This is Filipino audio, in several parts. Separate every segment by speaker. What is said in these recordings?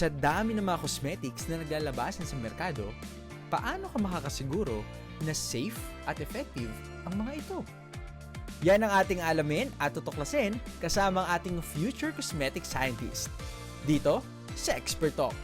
Speaker 1: Sa dami ng mga cosmetics na naglalabasan sa merkado, paano ka makakasiguro na safe at effective ang mga ito? Yan ang ating alamin at tutuklasin kasama ang ating future cosmetic scientist. Dito sa Expert Talk.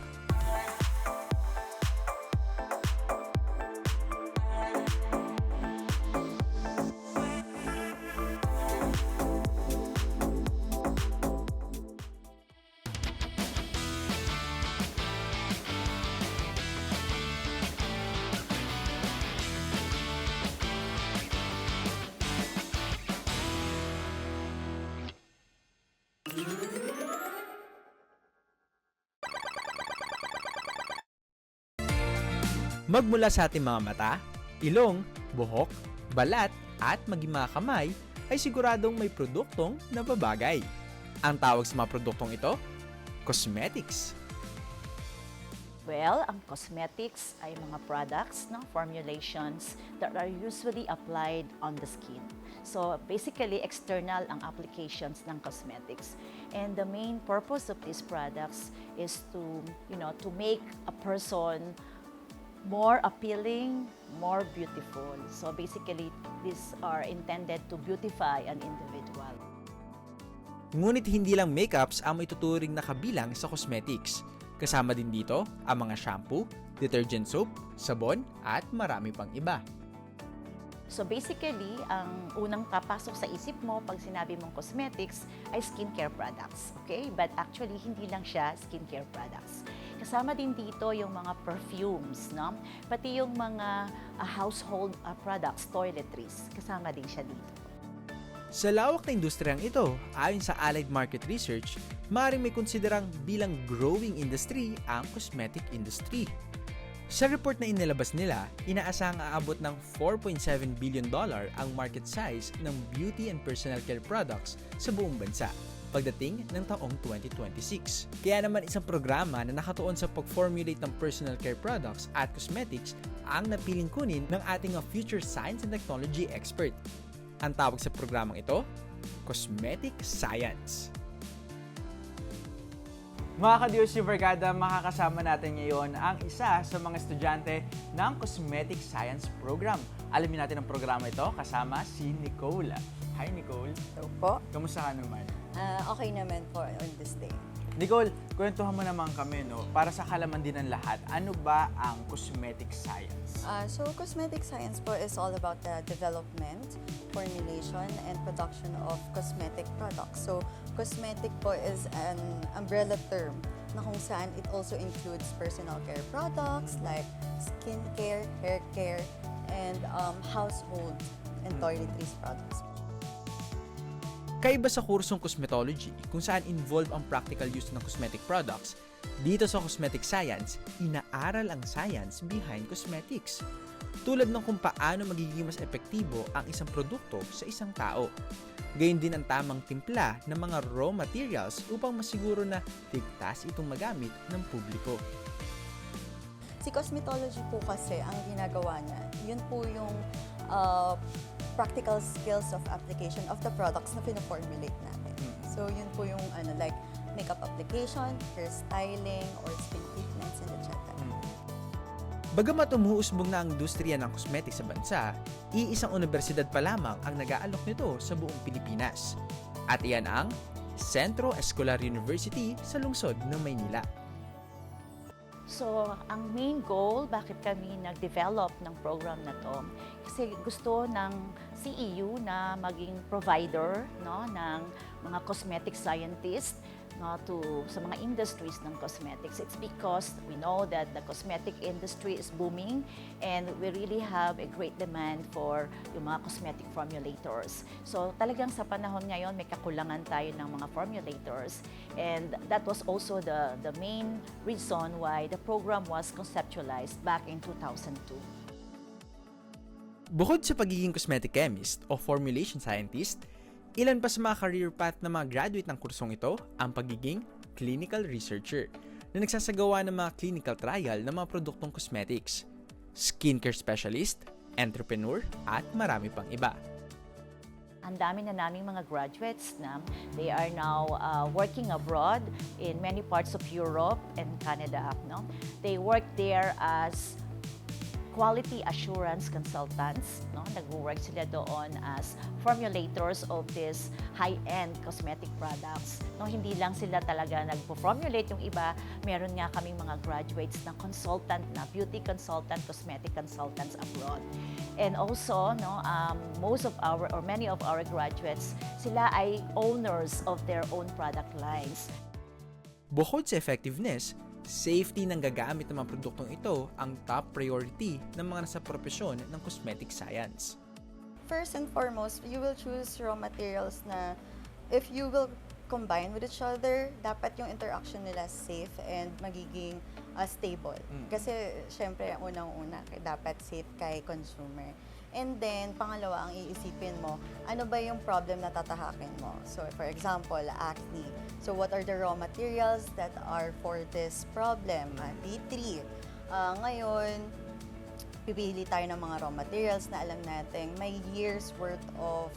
Speaker 1: Magmula sa ating mga mata, ilong, buhok, balat, at maging mga kamay ay siguradong may produktong nababagay. Ang tawag sa mga produktong ito, cosmetics.
Speaker 2: Well, ang cosmetics ay mga products, no, formulations that are usually applied on the skin. So basically, external ang applications ng cosmetics. And the main purpose of these products is to, you know, to make a person more appealing, more beautiful. So basically, these are intended to beautify an individual.
Speaker 1: Ngunit hindi lang makeups ang maituturing na kabilang sa cosmetics. Kasama din dito ang mga shampoo, detergent soap, sabon, at marami pang iba.
Speaker 2: So basically, ang unang papasok sa isip mo pag sinabi mong cosmetics ay skincare products. Okay? But actually, hindi lang siya skincare products. Kasama din dito yung mga perfumes, no? Pati yung mga ah, household ah, products, toiletries. Kasama din siya dito.
Speaker 1: Sa lawak na industriyang ito, ayon sa Allied Market Research, maaaring may konsiderang bilang growing industry ang cosmetic industry. Sa report na inilabas nila, inaasahang aabot ng 4.7 billion dollar ang market size ng beauty and personal care products sa buong bansa pagdating ng taong 2026. Kaya naman isang programa na nakatuon sa pag-formulate ng personal care products at cosmetics ang napiling kunin ng ating mga future science and technology expert. Ang tawag sa programang ito, Cosmetic Science. Mga ka-Diyos Barkada, makakasama natin ngayon ang isa sa mga estudyante ng Cosmetic Science Program. Alamin natin ang programa ito kasama si Nicole. Hi Nicole,
Speaker 3: Hello po.
Speaker 1: kamusta ka naman?
Speaker 3: Ah, okay naman po on this day.
Speaker 1: Nicole, kwentuhan mo naman kami, no? Para sa kalaman din ng lahat, ano ba ang cosmetic science?
Speaker 3: Ah, so, cosmetic science po is all about the development, formulation, and production of cosmetic products. So, cosmetic po is an umbrella term na kung saan it also includes personal care products like skincare, hair care, and um, household and toiletries products.
Speaker 1: Kaiba sa kursong cosmetology kung saan involved ang practical use ng cosmetic products, dito sa cosmetic science, inaaral ang science behind cosmetics. Tulad ng kung paano magiging mas epektibo ang isang produkto sa isang tao. Gayun din ang tamang timpla ng mga raw materials upang masiguro na ligtas itong magamit ng publiko.
Speaker 3: Si cosmetology po kasi, ang ginagawa niya, yun po yung uh, practical skills of application of the products na pinoformulate natin.
Speaker 1: Mm.
Speaker 3: So, yun po yung ano, like makeup application, hair styling, or skin treatments, and etc.
Speaker 1: Bagamat umuusbong na ang industriya ng cosmetics sa bansa, iisang universidad pa lamang ang nag-aalok nito sa buong Pilipinas. At iyan ang Centro Escolar University sa lungsod ng Maynila.
Speaker 2: So, ang main goal, bakit kami nag-develop ng program na to, kasi gusto ng CEU na maging provider no, ng mga cosmetic scientists no, to, sa mga industries ng cosmetics. It's because we know that the cosmetic industry is booming and we really have a great demand for yung mga cosmetic formulators. So talagang sa panahon ngayon, may kakulangan tayo ng mga formulators and that was also the, the main reason why the program was conceptualized back in 2002.
Speaker 1: Bukod sa pagiging cosmetic chemist o formulation scientist, ilan pa sa mga career path ng mga graduate ng kursong ito ang pagiging clinical researcher na nagsasagawa ng mga clinical trial ng mga produktong cosmetics, skincare specialist, entrepreneur, at marami pang iba.
Speaker 2: ang dami na naming mga graduates na they are now uh, working abroad in many parts of Europe and Canada. No? They work there as quality assurance consultants. No? Nag-work sila doon as formulators of these high-end cosmetic products. No? Hindi lang sila talaga nagpo-formulate yung iba. Meron nga kaming mga graduates na consultant na, beauty consultant, cosmetic consultants abroad. And also, no, um, most of our, or many of our graduates, sila ay owners of their own product lines.
Speaker 1: Bukod sa effectiveness, safety ng gagamit ng mga produktong ito ang top priority ng mga nasa propesyon ng cosmetic science.
Speaker 3: First and foremost, you will choose raw materials na if you will combine with each other, dapat yung interaction nila safe and magiging uh, stable.
Speaker 1: Mm.
Speaker 3: Kasi syempre, unang-una, dapat safe kay consumer. And then, pangalawa, ang iisipin mo, ano ba yung problem na tatahakin mo? So, for example, acne. So, what are the raw materials that are for this problem? Uh, D3. Uh, ngayon, pipili tayo ng mga raw materials na alam natin may years worth of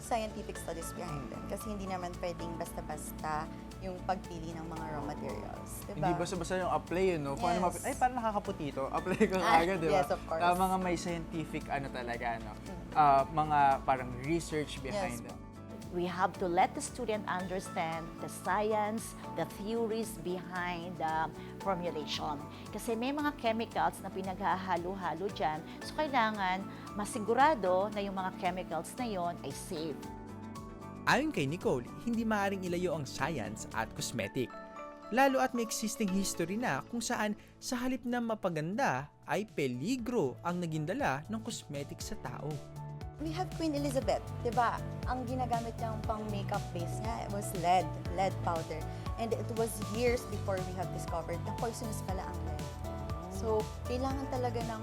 Speaker 3: scientific studies behind them. Kasi hindi naman pwedeng basta-basta yung pagpili ng mga raw materials. Diba?
Speaker 4: Hindi basta-basta yung apply yun, no? Kung ano
Speaker 3: Yes.
Speaker 4: map- ay, parang nakakaputi ito. Apply ko
Speaker 3: Ah,
Speaker 4: agad, di ba?
Speaker 3: yes, of course.
Speaker 4: Ah, mga may scientific, ano talaga, no? Ah, mga parang research behind
Speaker 3: Yes.
Speaker 4: them.
Speaker 2: we have to let the student understand the science, the theories behind the formulation. Kasi may mga chemicals na pinaghahalo-halo dyan, so kailangan masigurado na yung mga chemicals na yon ay safe.
Speaker 1: Ayon kay Nicole, hindi maaaring ilayo ang science at cosmetic. Lalo at may existing history na kung saan sa halip na mapaganda ay peligro ang naging dala ng cosmetic sa tao.
Speaker 3: We have Queen Elizabeth, di ba? Ang ginagamit niyang pang makeup base niya was lead, lead powder. And it was years before we have discovered na poisonous pala ang lead. So, kailangan talaga ng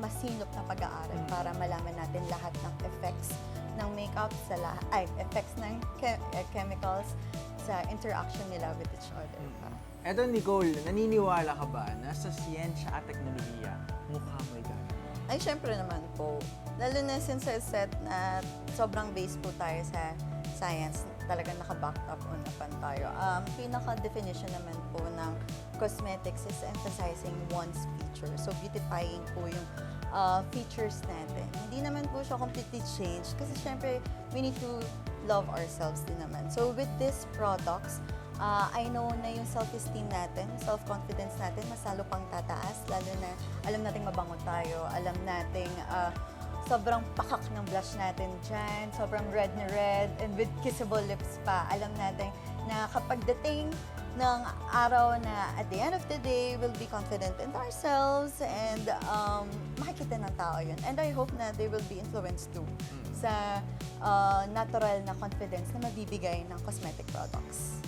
Speaker 3: masinop na pag-aaral para malaman natin lahat ng effects ng makeup sa lahat, ay, effects ng che- eh, chemicals sa interaction nila with each other. pa.
Speaker 4: Eto, Nicole, naniniwala ka ba na sa siyensya at teknolohiya, mukha mo'y gamit?
Speaker 3: Ay, syempre naman po. Lalo na since I said na sobrang base po tayo sa science, talagang naka-backed up on napan tayo. Um, pinaka-definition naman po ng cosmetics is emphasizing one's feature. So, beautifying po yung uh, features natin. Hindi naman po siya completely changed kasi syempre, we need to love ourselves din naman. So, with these products, Ah, I know na yung self-esteem natin, self-confidence natin, mas lalo pang tataas, lalo na alam nating mabango tayo, alam nating ah, sobrang pakak ng blush natin dyan, sobrang red na red, and with kissable lips pa. Alam natin na kapag dating ng araw na at the end of the day, we'll be confident in ourselves and um, makikita ng tao yun. And I hope na they will be influenced too sa ah, natural na confidence na mabibigay ng cosmetic products.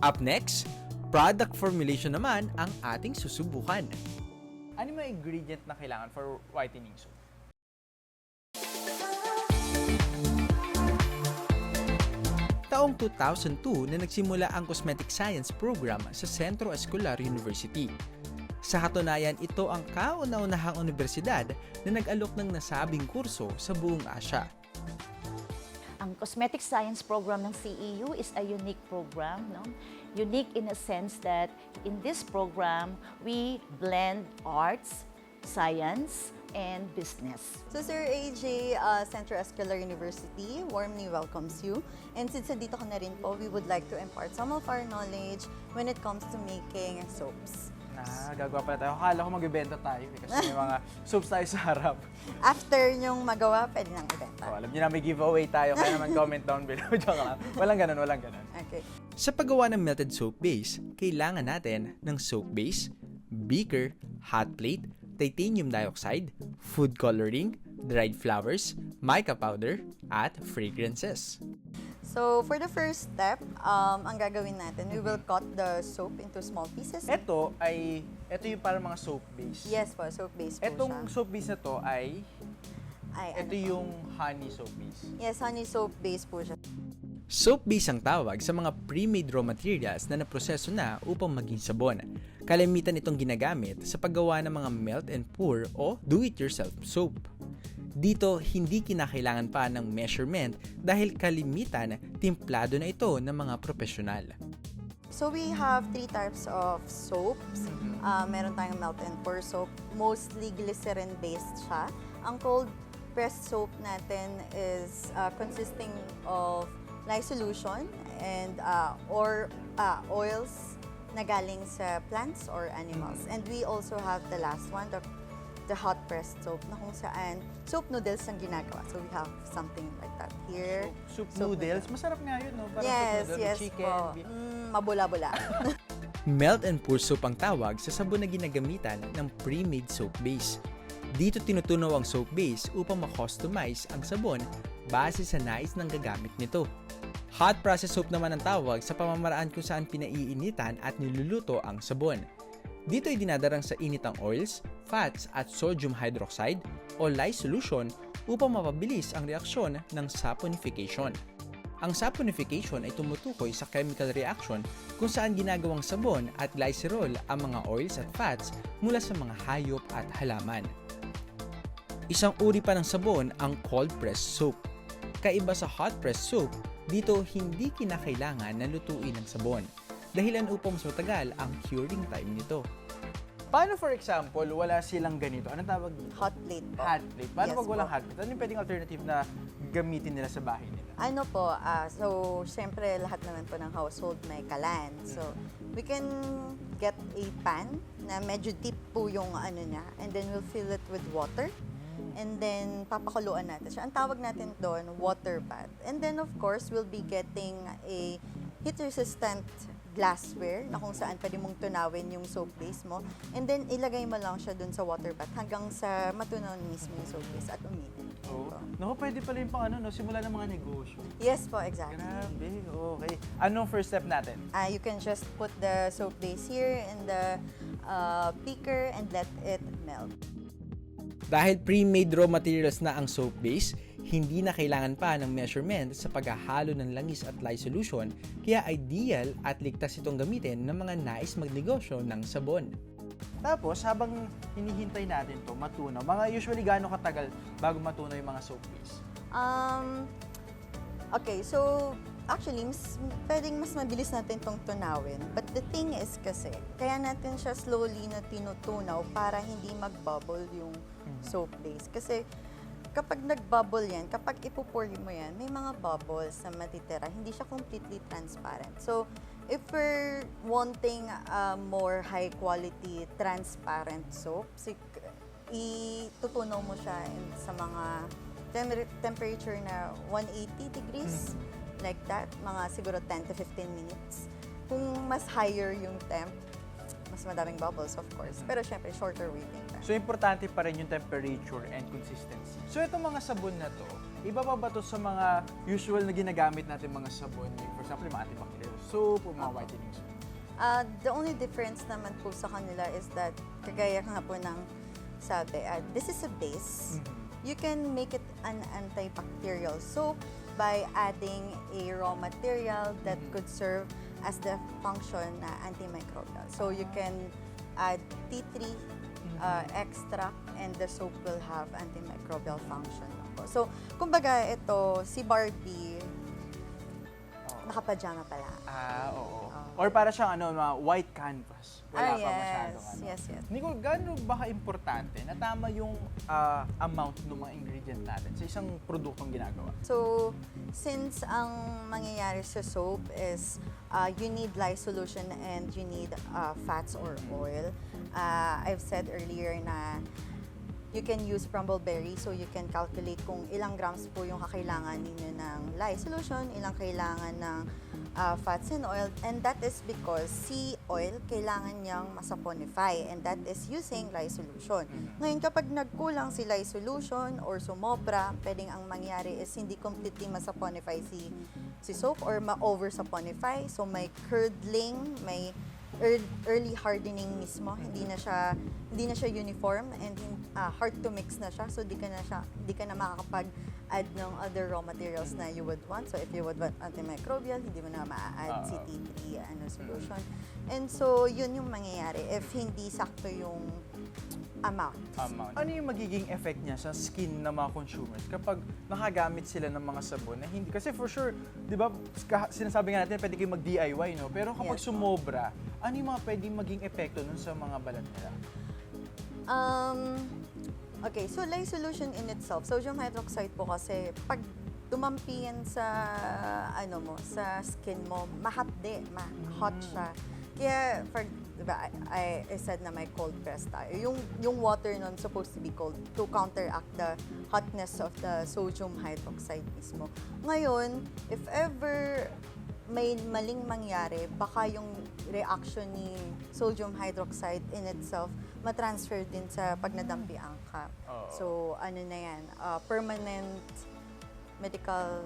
Speaker 1: Up next, product formulation naman ang ating susubukan.
Speaker 4: Ano yung mga ingredient na kailangan for whitening soap?
Speaker 1: Taong 2002 na nagsimula ang Cosmetic Science Program sa Centro Escolar University. Sa katunayan, ito ang kauna-unahang universidad na nag-alok ng nasabing kurso sa buong Asya.
Speaker 2: Ang Cosmetic Science program ng CEU is a unique program, no? Unique in a sense that in this program, we blend arts, science, and business.
Speaker 3: So Sir AJ, uh, Central Escolar University warmly welcomes you. And since nandito ka na rin po, we would like to impart some of our knowledge when it comes to making soaps.
Speaker 4: Na, gagawa pala tayo. Akala ko magbibenta tayo eh, kasi may mga soaps tayo sa harap.
Speaker 3: After nyong magawa, pwede nang ibenta.
Speaker 4: So, alam niyo na may giveaway tayo, kaya naman comment down below. Joke lang. Walang ganun, walang ganun.
Speaker 3: Okay.
Speaker 1: Sa paggawa ng melted soap base, kailangan natin ng soap base, beaker, hot plate, titanium dioxide, food coloring, dried flowers, mica powder, at fragrances.
Speaker 3: So for the first step, um, ang gagawin natin, we will cut the soap into small pieces.
Speaker 4: Ito ay, ito yung parang mga soap base.
Speaker 3: Yes po, soap base po
Speaker 4: Etong
Speaker 3: siya.
Speaker 4: soap base na to ay,
Speaker 3: Ay,
Speaker 4: ito
Speaker 3: ano po?
Speaker 4: yung honey soap base.
Speaker 3: Yes, honey soap base po siya.
Speaker 1: Soap base ang tawag sa mga pre-made raw materials na naproseso na upang maging sabon. Kalimitan itong ginagamit sa paggawa ng mga melt and pour o do-it-yourself soap. Dito, hindi kinakailangan pa ng measurement dahil kalimitan timplado na ito ng mga profesional.
Speaker 3: So we have three types of soaps. Uh, meron tayong melt and pour soap. Mostly glycerin-based siya. Ang cold pressed soap natin is uh, consisting of lye solution and uh, or uh, oils na galing sa plants or animals. And we also have the last one, the, the hot pressed soap na kung saan soap noodles ang ginagawa. So we have something like that here.
Speaker 4: Soup
Speaker 3: Soap
Speaker 4: noodles. Masarap nga yun, no? Parang
Speaker 3: yes,
Speaker 4: soup noodle,
Speaker 3: yes
Speaker 4: chicken.
Speaker 3: po. Mm, mabula-bula.
Speaker 1: Melt and pour soap ang tawag sa sabon na ginagamitan ng pre-made soap base. Dito tinutunaw ang soap base upang ma-customize ang sabon base sa nais ng gagamit nito. Hot process soap naman ang tawag sa pamamaraan kung saan pinaiinitan at niluluto ang sabon. Dito ay dinadarang sa initang oils, fats at sodium hydroxide o lye solution upang mapabilis ang reaksyon ng saponification. Ang saponification ay tumutukoy sa chemical reaction kung saan ginagawang sabon at glycerol ang mga oils at fats mula sa mga hayop at halaman. Isang uri pa ng sabon ang cold pressed soap. Kaiba sa hot pressed soap, dito hindi kinakailangan na lutuin ang sabon dahilan upang mas matagal ang curing time nito.
Speaker 4: Paano for example, wala silang ganito? Anong tawag dito?
Speaker 3: Hot plate po.
Speaker 4: Hot plate. Paano
Speaker 3: Yes
Speaker 4: pag walang
Speaker 3: po.
Speaker 4: hot plate? Ano yung pwedeng alternative na gamitin nila sa bahay nila?
Speaker 3: Ano po, ah, so syempre lahat naman po ng household may kalan. So we can get a pan na medyo deep po yung ano niya and then we'll fill it with water. And then, papakuluan natin siya. Ang tawag natin doon, water bath. And then, of course, we'll be getting a heat-resistant glassware na kung saan pwede mong tunawin yung soap base mo. And then, ilagay mo lang siya doon sa water bath hanggang sa matunaw mismo yung soap base at uminit.
Speaker 4: Oh.
Speaker 3: Ito.
Speaker 4: Naku, pwede pala yung pang ano, no? simula ng mga negosyo.
Speaker 3: Yes po, exactly.
Speaker 4: Grabe, okay. Anong first step natin?
Speaker 3: Uh, you can just put the soap base here in the uh, beaker and let it melt.
Speaker 1: Dahil pre-made raw materials na ang soap base, hindi na kailangan pa ng measurement sa paghahalo ng langis at lye solution, kaya ideal at ligtas itong gamitin ng mga nais magnegosyo ng sabon.
Speaker 4: Tapos, habang hinihintay natin to matunaw, mga usually gaano katagal bago matunaw yung mga soap base?
Speaker 3: Um, okay, so actually, mas, pwedeng mas mabilis natin itong tunawin. But the thing is kasi, kaya natin siya slowly na tinutunaw para hindi mag-bubble yung soap base. Kasi kapag nag-bubble yan, kapag ipupour mo yan, may mga bubbles na matitira. Hindi siya completely transparent. So, if we're wanting a more high quality transparent soap, sig- itutunaw mo siya in- sa mga tem- temperature na 180 degrees, like that, mga siguro 10 to 15 minutes. Kung mas higher yung temp, mas madaming bubbles, of course. Pero syempre, shorter waiting time.
Speaker 4: So, importante pa rin yung temperature and consistency. So, itong mga sabon na to, iba pa ba to sa mga usual na ginagamit natin mga sabon? Like, for example, yung mga antibacterial soap o mga whitening soap.
Speaker 3: Uh, the only difference naman po sa kanila is that, kagaya nga po ng sabi, uh, this is a base. You can make it an antibacterial soap by adding a raw material that could serve as the function na antimicrobial. So you can add tea tree uh, extract and the soap will have antimicrobial function. So, kumbaga ito, si Barbie, nakapajama pala.
Speaker 4: Ah, oo. Or para siyang ano, mga white canvas. Wala
Speaker 3: ah,
Speaker 4: pa
Speaker 3: yes.
Speaker 4: masyadong ano.
Speaker 3: Yes, yes.
Speaker 4: Nicole, gaano ba ka-importante na tama yung ah, amount ng mga ingredient natin sa isang produktong ginagawa?
Speaker 3: So, since ang mangyayari sa soap is uh, you need lye solution and you need uh, fats or oil, uh, I've said earlier na you can use Brambleberry so you can calculate kung ilang grams po yung kakailangan ninyo ng lye solution, ilang kailangan ng uh, fats and oil, and that is because si oil kailangan niyang masaponify and that is using lye solution. Ngayon, kapag nagkulang si lye solution or sumobra, pwedeng ang mangyari is hindi completely masaponify si, si soap or ma-over saponify. So, may curdling, may early hardening mismo. Hindi na siya hindi na siya uniform and ah, hard to mix na siya. So, di ka na siya di ka na makakapag add ng other raw materials na you would want. So, if you would want antimicrobial, hindi mo na ma-add tea tree ano, solution. And so, yun yung mangyayari if hindi sakto yung amount.
Speaker 4: amount. Ano yung magiging effect niya sa skin ng mga consumers kapag nakagamit sila ng mga sabon na hindi kasi for sure, 'di ba, sinasabi nga natin pwede kayong mag-DIY, no? Pero kapag
Speaker 3: Yes.
Speaker 4: sumobra, ano yung mga pwedeng maging epekto nun sa mga balat nila?
Speaker 3: Um, okay, so lye solution in itself, sodium hydroxide po kasi pag dumampi yan sa ano mo, sa skin mo, mahapde, ma hot siya. Kaya for diba, I, I said na may cold press tayo. Yung yung water nun supposed to be cold to counteract the hotness of the sodium hydroxide mismo. Ngayon, if ever may maling mangyari, baka yung reaction ni sodium hydroxide in itself matransfer din sa pag nadampian ka.
Speaker 4: Oo.
Speaker 3: So, ano na yan, uh, permanent medical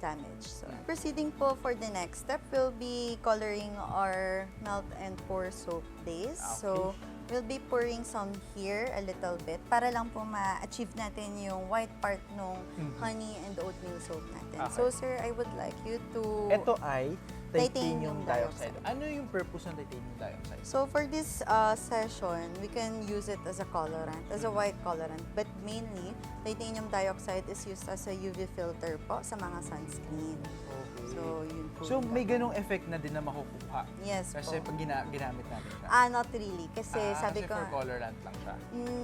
Speaker 3: damage. So, proceeding po for the next step, we'll be coloring our melt and pour soap base. So, we'll be pouring some here a little bit para lang po ma-achieve natin yung white part nung honey and oatmeal soap natin.
Speaker 4: Okay.
Speaker 3: So, sir, I would like you to...
Speaker 4: Ito ay titanium,
Speaker 3: Titanium
Speaker 4: dioxide.
Speaker 3: dioxide.
Speaker 4: Ano yung purpose ng titanium dioxide?
Speaker 3: So for this uh, session, we can use it as a colorant, as a white colorant. But mainly, titanium dioxide is used as a UV filter po sa mga sunscreen.
Speaker 4: Okay.
Speaker 3: So yun po.
Speaker 4: So may ganong effect na din na makukuha.
Speaker 3: Yes
Speaker 4: Kasi
Speaker 3: po.
Speaker 4: pag gina- ginamit natin siya.
Speaker 3: Ah, not really. Kasi
Speaker 4: Ah,
Speaker 3: sabi
Speaker 4: kasi
Speaker 3: ko,
Speaker 4: for colorant lang siya.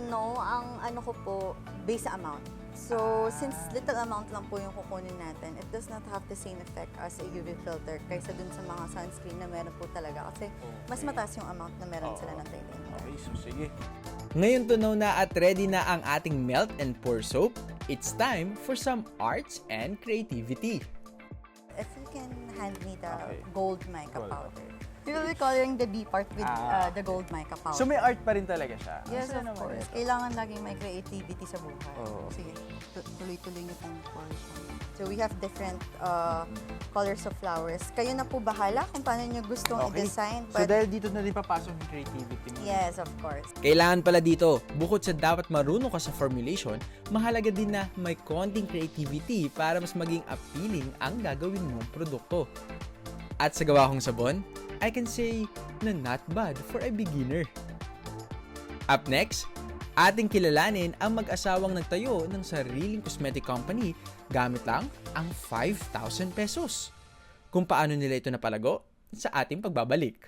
Speaker 3: no, ang ano ko po, based sa amount. So, since little amount lang po yung kukunin natin, it does not have the same effect as a UV filter kaysa dun sa mga sunscreen na meron po talaga. Kasi mas
Speaker 4: Okay.
Speaker 3: mataas yung amount na meron
Speaker 4: Oo.
Speaker 3: sila ng titanium.
Speaker 4: Okay, so sige.
Speaker 1: Ngayon tunaw na at ready na ang ating melt and pour soap, it's time for some arts and creativity.
Speaker 3: If you can hand me the
Speaker 4: Okay.
Speaker 3: gold mica
Speaker 4: Gold.
Speaker 3: powder. We will be coloring the B part with
Speaker 4: Ah,
Speaker 3: uh, the gold mica powder.
Speaker 4: So may art pa rin talaga siya. Ang
Speaker 3: Yes,
Speaker 4: saya
Speaker 3: of
Speaker 4: naman
Speaker 3: course.
Speaker 4: nito.
Speaker 3: Kailangan laging may creativity sa buhay.
Speaker 4: Oo.
Speaker 3: Sige, tu- tuloy-tuloy niyo pong portion. So we have different uh, colors of flowers. Kayo na po bahala kung paano niyo gustong
Speaker 4: Okay.
Speaker 3: i-design.
Speaker 4: So
Speaker 3: But
Speaker 4: dahil dito na din papasok yung creativity mo.
Speaker 3: yes, of course.
Speaker 1: Kailangan pala dito, bukod sa dapat marunong ka sa formulation, mahalaga din na may konting creativity para mas maging appealing ang gagawin mong produkto. At sa gawa kong sabon, I can say na not bad for a beginner. Up next, ating kilalanin ang mag-asawang nagtayo ng sariling cosmetic company gamit lang ang 5,000 pesos. Kung paano nila ito napalago sa ating pagbabalik.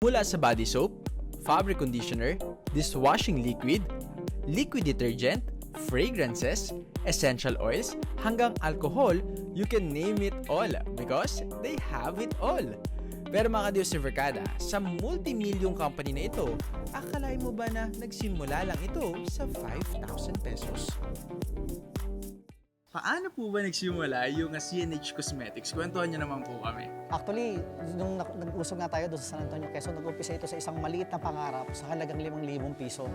Speaker 1: Mula sa body soap, fabric conditioner, dishwashing liquid, liquid detergent, fragrances, essential oils, hanggang alcohol, you can name it all because they have it all. Pero mga Diyos si Verkada, sa multimilyong company na ito, akalain mo ba na nagsimula lang ito sa 5,000 pesos? Paano po ba nagsimula yung CNH Cosmetics? Kwentuhan niyo naman po kami.
Speaker 5: Actually, nung nag- nag-usog nga tayo doon sa San Antonio, Quezon, nag-umpisa ito sa isang maliit na pangarap sa halagang 5,000 piso.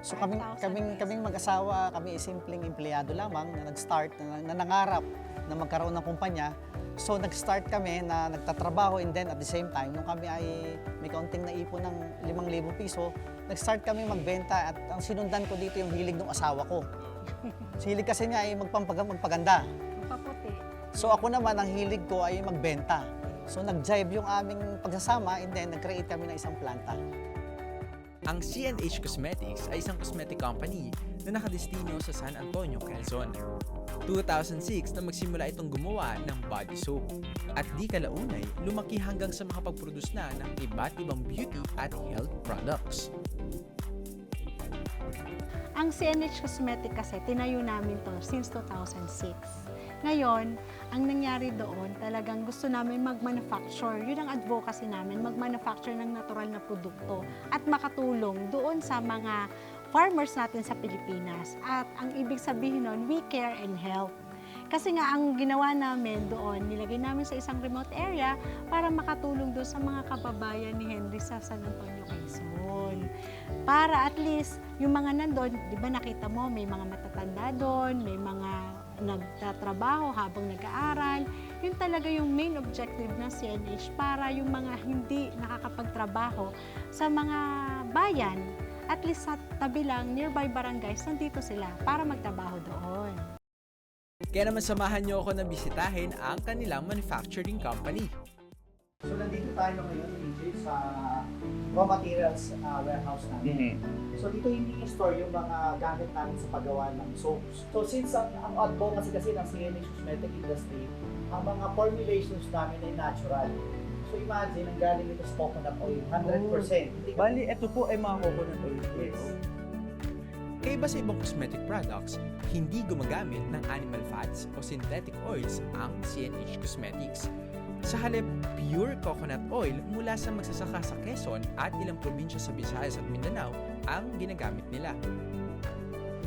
Speaker 5: So kaming, kaming, kaming mag-asawa, kami simpleng empleyado lamang na nag-start, na, na nangarap na magkaroon ng kumpanya. So nag-start kami na nagtatrabaho and then at the same time, nung kami ay may kaunting naipon ng 5,000 piso, nag-start kami magbenta at ang sinundan ko dito yung hilig ng asawa ko. Silig kasi niya ay magpampag- magpaganda.
Speaker 2: Paputi.
Speaker 5: So ako naman, ang hilig ko ay magbenta. So nag-jive yung aming pagsasama and then nag-create kami ng isang planta.
Speaker 1: Ang CNH Cosmetics ay isang cosmetic company na nakadestino sa San Antonio, Quezon. 2006 na magsimula itong gumawa ng body soap. At di kalaunay, lumaki hanggang sa makapag-produce na ng iba't ibang beauty at health products.
Speaker 6: Ang CNH Cosmetic kasi, tinayo namin to since 2006. Ngayon, ang nangyari doon, talagang gusto namin mag-manufacture. Yun ang advocacy namin, mag-manufacture ng natural na produkto at makatulong doon sa mga farmers natin sa Pilipinas. At ang ibig sabihin nun, we care and help. Kasi nga ang ginawa namin doon, nilagay namin sa isang remote area para makatulong doon sa mga kababayan ni Henry sa San Antonio, Quezon. Para at least yung mga nandun, di ba nakita mo, may mga matatanda doon, may mga nagtatrabaho habang nag-aaral. Yun talaga yung main objective ng CNH para yung mga hindi nakakapagtrabaho sa mga bayan, at least sa tabi lang, nearby barangays, nandito sila para magtrabaho doon.
Speaker 1: Kaya naman samahan niyo ako na bisitahin ang kanilang manufacturing company.
Speaker 5: So nandito tayo ngayon, DJ, sa raw materials uh, warehouse namin.
Speaker 4: Mhm.
Speaker 5: So dito hindi i-store yung mga gamit namin sa paggawa ng soaps. So since ang, ang advocacy kasi ng CNH cosmetic industry, ang mga formulations namin ay natural. So imagine, ang galing ito sa coconut oil, 100%. Hindi ka-
Speaker 4: Bali, ito po ay mga coconut oil.
Speaker 5: Yes.
Speaker 1: Kaya iba sa ibang cosmetic products, hindi gumagamit ng animal fats o synthetic oils ang CNH Cosmetics. Sa halip, pure coconut oil mula sa magsasaka sa Quezon at ilang probinsya sa Visayas at Mindanao ang ginagamit nila.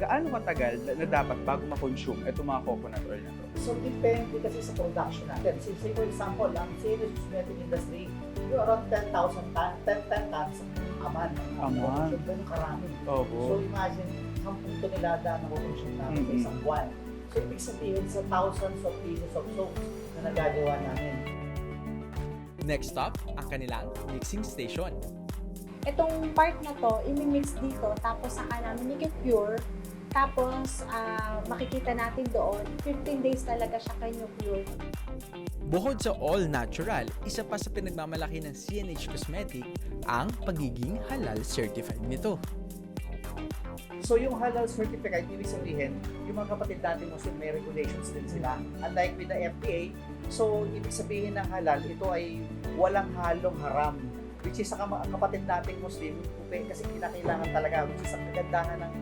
Speaker 4: Gaano katagal na, na dapat bago ma-consume itong mga coconut oil na to?
Speaker 5: So depende kasi sa production natin. Say, say for example, ang CNH cosmetic industry, yung around 10,000 tons, 10, 10 tons aman.
Speaker 4: Aman.
Speaker 5: production. Ganun karami. So
Speaker 4: Opo.
Speaker 5: imagine, 10 tonelada na consume namin sa
Speaker 4: Mhm.
Speaker 5: isang buwan. So ibig sabihin sa thousands of pieces of soaps na nagagawa namin.
Speaker 1: Next stop, ang kanilang mixing station.
Speaker 6: Itong part na to, imimix dito, tapos saka namin i-pure. Tapos, ah, makikita natin doon, 15 days talaga siya pure.
Speaker 1: Bukod sa all natural, isa pa sa pinagmamalaki ng CNH Cosmetic ang pagiging halal certified nito.
Speaker 5: So yung halal certificate, ibig sabihin, yung mga kapatid natin Muslim may regulations din sila. Unlike with the FDA, so ibig sabihin ng halal, ito ay walang halong haram. Which is sa kapatid nating Muslim, okay, kasi kinakailangan talaga, which is ang kagandahan ng,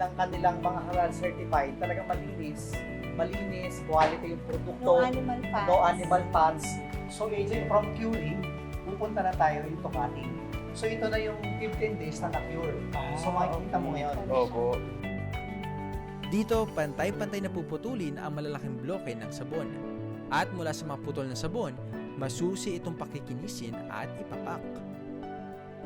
Speaker 5: ng kanilang mga halal certified, talagang malinis, malinis, quality yung produkto,
Speaker 6: No animal fats.
Speaker 5: no animal fats. So AJ, from curing, pupunta na tayo into cutting. So ito na yung 15 days na na-cure. So makikita mo ngayon.
Speaker 4: Opo.
Speaker 1: Dito, pantay-pantay na puputulin ang malalaking bloke ng sabon. At mula sa mga putol na sabon, masusi itong pakikinisin at ipapak.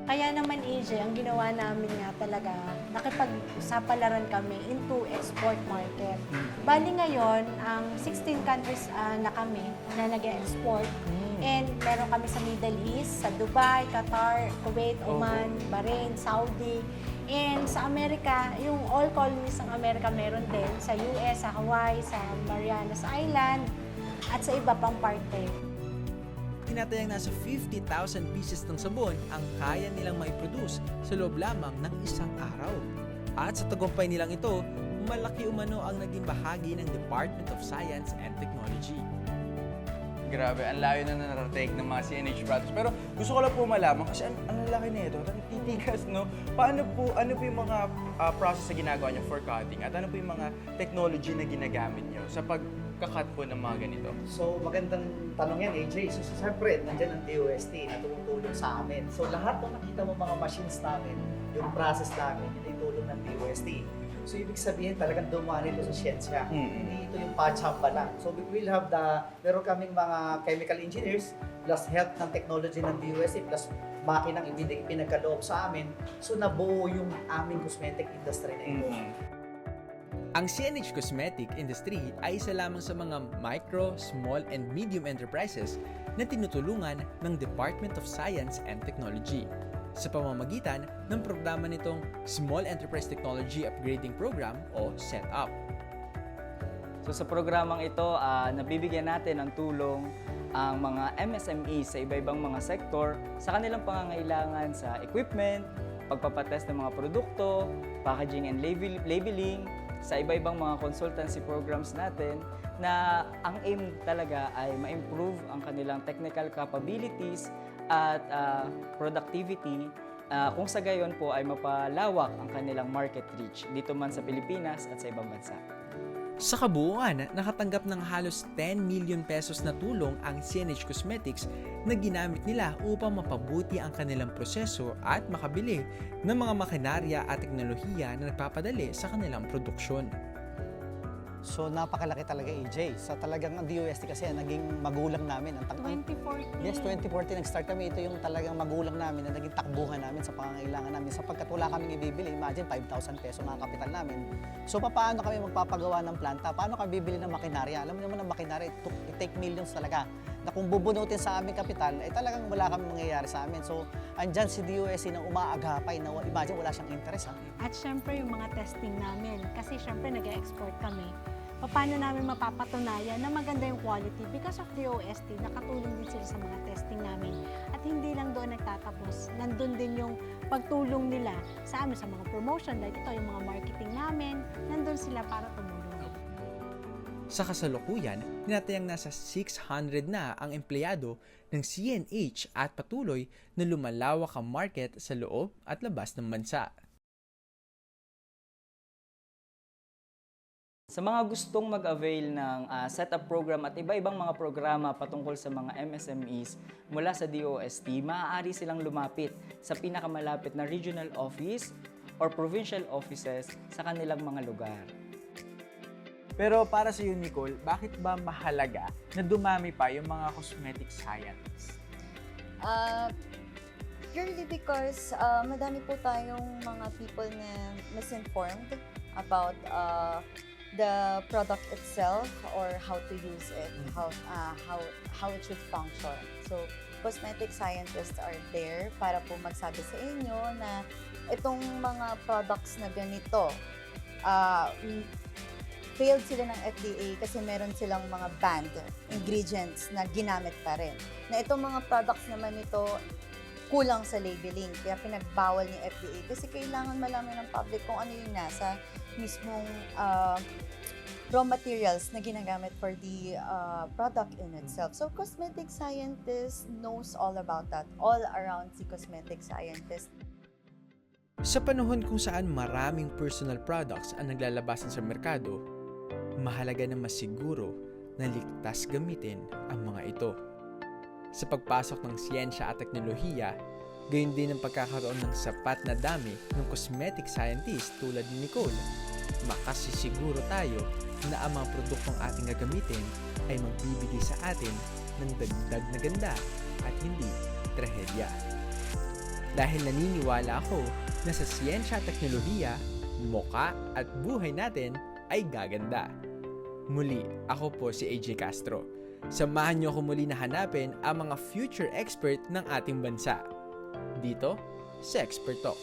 Speaker 6: Kaya naman AJ, ang ginawa namin nga talaga, nakipagsapalaran kami into export market. Bali ngayon, ang 16 countries ah, na kami na nag export And meron kami sa Middle East, sa Dubai, Qatar, Kuwait, Oman, Bahrain, Saudi. And sa Amerika, yung all colonies ng Amerika meron din. Sa US, sa Hawaii, sa Marianas Island, at sa iba pang parte.
Speaker 1: Tinatayang nasa 50,000 pieces ng sabon ang kaya nilang maiproduce sa loob lamang ng isang araw. At sa tagumpay nilang ito, malaki umano ang naging bahagi ng Department of Science and Technology.
Speaker 4: Grabe, ang layo na narating ng mga CNH products. Pero gusto ko lang po malaman kasi ang, ang laki na ito, titigas, no? Paano po, ano po yung mga ah, process na ginagawa niyo for cutting? At ano po yung mga technology na ginagamit niyo sa pagkakat po ng mga ganito?
Speaker 5: So magandang tanong yan AJ. So siyempre, nandiyan ang DOST na tumutulong sa amin. So lahat ng nakita mo mga machines namin, yung process namin, yun ay tulong ng DOST. So ibig sabihin talagang dumaan ito sa siyensya.
Speaker 4: Mm.
Speaker 5: Hindi ito yung pachamba lang. So we will have the, meron kaming mga chemical engineers plus help ng technology ng DOST plus makinang ibinig pinagkaloob sa amin. So nabuo yung aming cosmetic industry na ito.
Speaker 4: Mm.
Speaker 1: Ang CNH Cosmetic Industry ay isa lamang sa mga micro, small, and medium enterprises na tinutulungan ng Department of Science and Technology sa pamamagitan ng programa nitong Small Enterprise Technology Upgrading Program o SETUP.
Speaker 7: So sa programang ito, ah, nabibigyan natin ng tulong ang mga MSME sa iba-ibang mga sektor sa kanilang pangangailangan sa equipment, pagpapatest ng mga produkto, packaging and label- labeling, sa iba-ibang mga consultancy programs natin na ang aim talaga ay ma-improve ang kanilang technical capabilities at ah, productivity ah, kung sa gayon po ay mapalawak ang kanilang market reach dito man sa Pilipinas at sa ibang bansa.
Speaker 1: Sa kabuuan, nakatanggap ng halos 10 million pesos na tulong ang CNH Cosmetics na ginamit nila upang mapabuti ang kanilang proseso at makabili ng mga makinarya at teknolohiya na nagpapadali sa kanilang produksyon.
Speaker 5: So napakalaki talaga AJ. Sa talagang ang DOST kasi naging magulang namin. Ang, tang-
Speaker 6: 2014.
Speaker 5: Yes, 2014 nag-start kami. Ito yung talagang magulang namin na naging takbuhan namin sa pangangailangan namin. Sapagkat wala kaming ibibili, imagine 5,000 peso na kapital namin. So paano kami magpapagawa ng planta? Paano kami bibili ng makinarya? Alam mo naman ang makinarya, it, took- it take millions talaga. Na kung bubunutin sa aming kapital, ay talagang wala kami mangyayari sa amin. So andyan si DOST na umaagapay na imagine wala siyang interest. Ha?
Speaker 6: At syempre yung mga testing namin. Kasi syempre nag-export kami. Paano namin mapapatunayan na maganda yung quality because of the OST, nakatulong din sila sa mga testing namin. At hindi lang doon nagtatapos, nandun din yung pagtulong nila sa amin sa mga promotion, like ito, yung mga marketing namin, nandun sila para tumulong.
Speaker 1: Sa kasalukuyan, tinatayang nasa 600 na ang empleyado ng CNH at patuloy na lumalawak ang market sa loob at labas ng bansa.
Speaker 7: Sa mga gustong mag-avail ng ah, setup program at iba-ibang mga programa patungkol sa mga MSMEs mula sa DOST, maaari silang lumapit sa pinakamalapit na regional office or provincial offices sa kanilang mga lugar.
Speaker 4: Pero para sa iyo, Nicole, bakit ba mahalaga na dumami pa yung mga cosmetic scientists?
Speaker 3: Uh, purely because uh, madami po tayong mga people na misinformed about uh, the product itself or how to use it, how uh, how how it should function. So, cosmetic scientists are there para po magsabi sa inyo na itong mga products na ganito, uh, failed sila ng FDA kasi meron silang mga banned ingredients na ginamit pa rin. Na itong mga products naman ito, kulang sa labeling. Kaya pinagbawal ni FDA kasi kailangan malaman ng public kung ano yung nasa mismong uh, raw materials na ginagamit for the uh, product in itself. So, cosmetic scientist knows all about that. All around si cosmetic scientist.
Speaker 1: Sa panahon kung saan maraming personal products ang naglalabasan sa merkado, mahalaga na masiguro na ligtas gamitin ang mga ito. Sa pagpasok ng siyensya at teknolohiya, gayon din ang pagkakaroon ng sapat na dami ng cosmetic scientist tulad ni Nicole, makasisiguro tayo na ang mga produktong ating gagamitin ay magbibigay sa atin ng dagdag na ganda at hindi trahedya. Dahil naniniwala ako na sa siyensya at teknolohiya, moka at buhay natin ay gaganda. Muli, ako po si AJ Castro. Samahan niyo ako muli na hanapin ang mga future expert ng ating bansa. Dito sa Expert Talk.